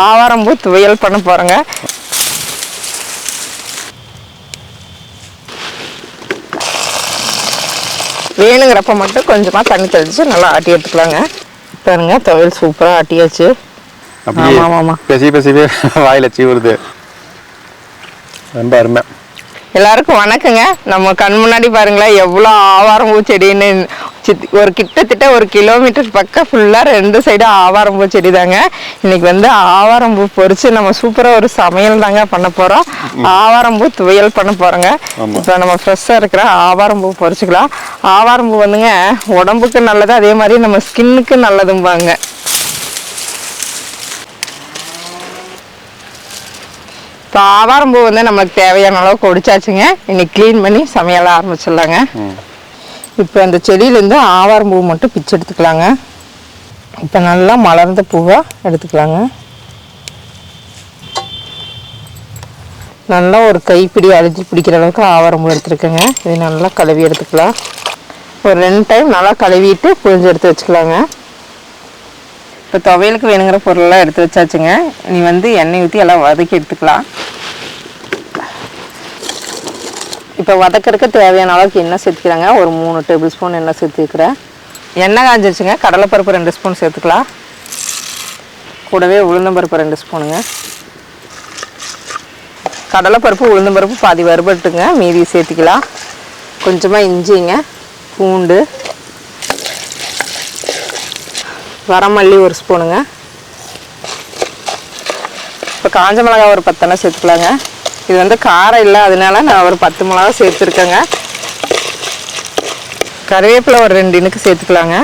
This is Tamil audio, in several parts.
ஆவாரம்பூ துவையல் பண்ண போறோங்க. வேணுங்கிறப்ப மட்டும் கொஞ்சமா தண்ணி தெளிச்சு நல்லா ஆட்டி எடுத்துக்கலாங்க. பாருங்க துவையல் சூப்பரா ஆட்டியாச்சு. அப்படியே ஆமா, ஆமா. பேசி பேசிவே வாயில சீவுறது. ரொம்ப அருமை. எல்லாருக்கும் வணக்கங்க. நம்ம கண் முன்னாடி பாருங்களேன் எவ்வளோ ஆவாரம்பூ செடின்னு சித்- ஒரு கிட்டத்தட்ட ஒரு கிலோமீட்டர் பக்கம் ஃபுல்லாக ரெண்டு சைடும் ஆவாரம்பூ செடி தாங்க இன்னைக்கு வந்து ஆவாரம்பூ பொரிச்சு நம்ம சூப்பராக ஒரு சமையல் தாங்க பண்ண போகிறோம் ஆவாரம்பூ துவையல் பண்ண போகிறோங்க. இப்போ நம்ம ஃப்ரெஷ்ஷாக இருக்கிற ஆவாரம்பூ பொரிச்சுக்கலாம் ஆவாரம்பூ வந்துங்க உடம்புக்கு நல்லது அதே மாதிரி நம்ம ஸ்கின்னுக்கு நல்லதும்பாங்க. இப்போ ஆவாரம்பூ வந்து நமக்கு தேவையான அளவுக்கு ஒடிச்சாச்சுங்க. இன்னைக்கு க்ளீன் பண்ணி சமையல ஆரம்பிச்சிடலாங்க. இப்போ அந்த செடியிலேருந்து ஆவாரம் பூ மட்டும் பிச்சு எடுத்துக்கலாங்க. இப்போ நல்லா மலர்ந்த பூவாக எடுத்துக்கலாங்க. நல்லா ஒரு கைப்பிடி அழுத்தி பிடிக்கிற அளவுக்கு ஆவாரம் பூ எடுத்துருக்கேங்க. இது நல்லா கழுவி எடுத்துக்கலாம். ஒரு ரெண்டு டைம் நல்லா கழுவிட்டு புழிஞ்சு எடுத்து வச்சுக்கலாங்க. இப்போ துவையலுக்கு வேணுங்கிற பொருளெல்லாம் எடுத்து வச்சாச்சுங்க. நீ வந்து எண்ணெய் ஊற்றி எல்லாம் வதக்கி எடுத்துக்கலாம். இப்போ வதக்கறதுக்கு தேவையான அளவுக்கு எண்ணெய் சேர்த்துக்கிறாங்க. ஒரு மூணு டேபிள் ஸ்பூன் எண்ணெய் சேர்த்துக்கிறேன். எண்ணெய் காஞ்சிருச்சுங்க. கடலைப்பருப்பு ரெண்டு ஸ்பூன் சேர்த்துக்கலாம். கூடவே உளுந்தம்பருப்பு ரெண்டு ஸ்பூனுங்க கடலைப்பருப்பு உளுந்தம்பருப்பு பாதி வறுபட்டுங்க. மீதி சேர்த்துக்கலாம். கொஞ்சமாக இஞ்சிங்க பூண்டு வரமல்லி ஒரு ஸ்பூனுங்க இப்போ காஞ்ச மிளகாய் ஒரு பத்தெண்ணை சேர்த்துக்கலாங்க. இது வந்து காரம் இல்லை அதனால நான் ஒரு பத்து மிளகா சேர்த்துருக்கேங்க. கருவேப்பிலை ஒரு ரெண்டு இனுக்கு சேர்த்துக்கலாங்க.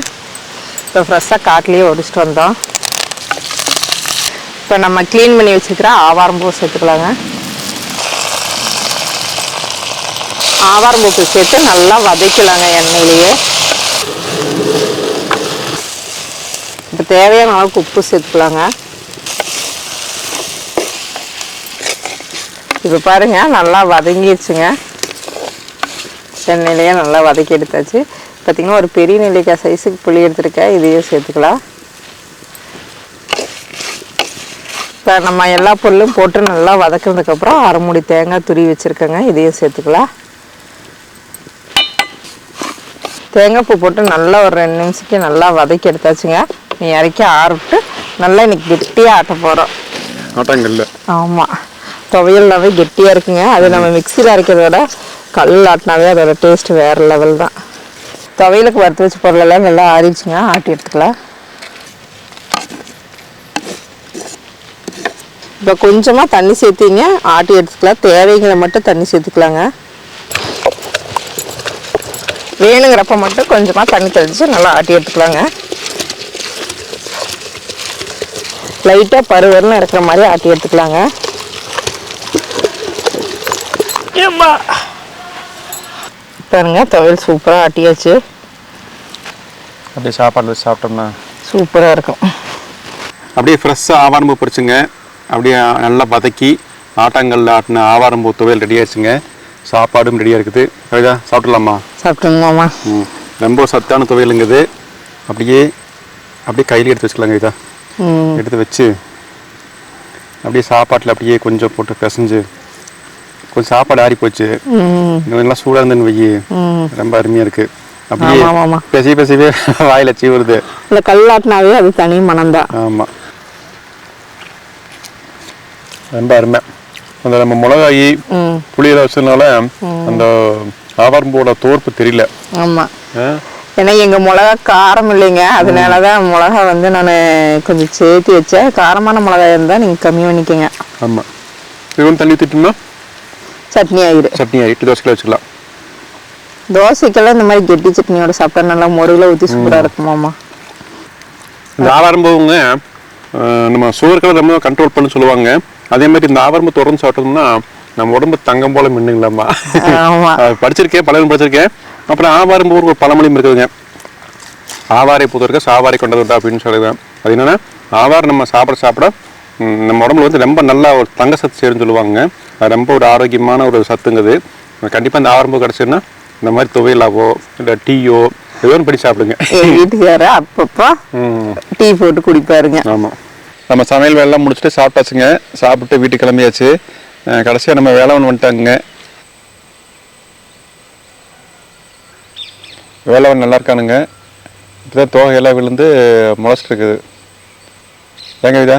இப்போ ஃப்ரெஷ்ஷாக காட்டிலேயே ஒடிச்சிட்டு வந்தோம். இப்போ நம்ம க்ளீன் பண்ணி வச்சுக்கிற ஆவாரம்பூ சேர்த்துக்கலாங்க. ஆவாரம்பூக்கு சேர்த்து நல்லா வதக்கலாங்க எண்ணெயிலேயே. இப்போ தேவையான அளவுக்கு உப்பு சேர்த்துக்கலாங்க. இப்போ பாருங்க நல்லா வதங்கிடுச்சுங்க. எண்ணெயிலேயே நல்லா வதக்கி எடுத்தாச்சு. பார்த்தீங்கன்னா ஒரு பெரிய நெல்லிக்காய் சைஸுக்கு புளி எடுத்துருக்கேன். இதையும் சேர்த்துக்கலாம். இப்போ நம்ம எல்லா பொருளும் போட்டு நல்லா வதக்குனதுக்கப்புறம் அரை மூடி தேங்காய் துருவி வச்சுருக்கேங்க. இதையும் சேர்த்துக்கலாம். தேங்காய் பூ போட்டு நல்லா ஒரு ரெண்டு நிமிஷத்துக்கு நல்லா வதக்கி எடுத்தாச்சுங்க. நீ இறக்கி ஆறுவிட்டு நல்லா இன்னைக்கு கெட்டியாக ஆட்ட போகிறோம் ஆமாம் துவையல்னாவே கெட்டியாக இருக்குங்க. அது நம்ம மிக்சியில் அரைக்கிறத விட கல் ஆட்டினாவே அதோட டேஸ்ட் வேறு லெவல் தான். துவையலுக்கு வறுத்து வச்ச பொருளெல்லாம் நல்லா ஆறிடுச்சுங்க. ஆட்டி எடுத்துக்கலாம். இப்போ கொஞ்சமாக தண்ணி சேர்த்திங்க. ஆட்டி எடுத்துக்கலாம். தேவைங்களை மட்டும் தண்ணி சேர்த்துக்கலாங்க. வேணுங்கிறப்ப மட்டும் கொஞ்சமாக தண்ணி தெளித்து நல்லா ஆட்டி எடுத்துக்கலாங்க. லைட்டாக பருவர்னு இருக்கிற மாதிரி ஆட்டி எடுத்துக்கலாங்க. ஏம்மா. பாருங்க துவையல் சூப்பராக ஆட்டியாச்சு. அப்படியே சாப்பாடு வச்சு சாப்பிட்டோம்னா. சூப்பராக இருக்கும். அப்படியே ஃப்ரெஷ்ஷாக ஆவாரம்பூ பொரிச்சுங்க. அப்படியே நல்லா வதக்கி ஆட்டாங்கல்ல ஆட்டின ஆவாரம்பூ துவையல் ரெடி ஆயிடுச்சுங்க. சாப்பாடும் ரெடியாக இருக்குது. கவிதா சாப்பிடலாமா சாப்பிட்டுங்கம்மா ம் ரொம்ப சத்தான துவையலுங்குது அப்படியே அப்படியே கையில் எடுத்து வச்சுக்கலாங்க கவிதா எடுத்து வச்சு அப்படியே சாப்பாட்டில் அப்படியே கொஞ்சம் போட்டு பிசைஞ்சு கொஞ்சம் சாப்பாடு ஆறி போச்சு. எல்லாம் சூடாக இருந்துன்னு வையி. ரொம்ப அருமையாக இருக்குது அப்படியே பேசி பேசிவே வாயில சீவுறது இந்த கல்லாட்டினாவே அது தனி மனம்தான் ஆமாம் ரொம்ப அருமை. அந்த நம்ம மிளகாயி புளியில வச்சதுனால அந்த ஆவாரம்பூவோட தோற்பு தெரியல. ஆமாம் ஆ? ஏன்னா எங்கள் மிளகா காரம் இல்லைங்க. அதனால தான் மிளகா வந்து நான் கொஞ்சம் சேர்த்து வச்சேன். காரமான மிளகா இருந்தால் நீங்கள் கம்மி பண்ணிக்கோங்க. ஆமாம் இது வந்து தண்ணி ஊற்றிட்டோம்னா சட்னி ஆயிரு. சட்னி ஆகிட்டு தோசையில் வச்சுக்கலாம். தோசைக்கெல்லாம் இந்த மாதிரி கெட்டி சட்னியோட சாப்பிட்டா நல்லா முருகில் ஊற்றி சூப்பராக இருக்குமாம்மா. இந்த ஆவாரம்பூவுங்க நம்ம சுகர்களை ரொம்ப கண்ட்ரோல் பண்ண சொல்லுவாங்க. அதே மாதிரி இந்த ஆவாரம்பு தொடர்ந்து சாப்பிட்டோம்னா நம்ம உடம்பு தங்கம் போல மின்னுங்களாம்மா. படிச்சிருக்கேன் பலரும் படிச்சிருக்கேன். அப்புறம் ஆவாரம்பூ ஒரு பழமொழியும் இருக்குதுங்க. ஆவாரை புதற்க சாவாரை கொண்டது அப்படின்னு சொல்லுவேன். அது என்னன்னா ஆவாரம் நம்ம சாப்பிட சாப்பிட நம்ம உடம்புல வந்து ரொம்ப நல்லா ஒரு தங்க சத்து சேருன்னு சொல்லுவாங்க. ரொம்ப ஒரு ஆரோக்கியமான ஒரு சத்துங்குது. கண்டிப்பாக இந்த ஆரம்பம் கிடச்சின்னா இந்த மாதிரி துவையலாவோ இல்லை டீயோ ஏதோ பண்ணி சாப்பிடுங்க. வீட்டுக்காரர் அப்பப்போ டீ போட்டு குடிப்பாருங்க. ஆமாம் நம்ம சமையல் வேலைலாம் முடிச்சுட்டு சாப்பிட்டாச்சுங்க. சாப்பிட்டு வீட்டுக்கு கிளம்பியாச்சு. கடைசியாக நம்ம வேலை ஒன்று வந்துட்டாங்க வேலை ஒன்று நல்லா இருக்கானுங்க. இப்போ தான் தோகையெல்லாம் விழுந்து முளைச்சிட்டு இருக்குது. ஏங்க இதா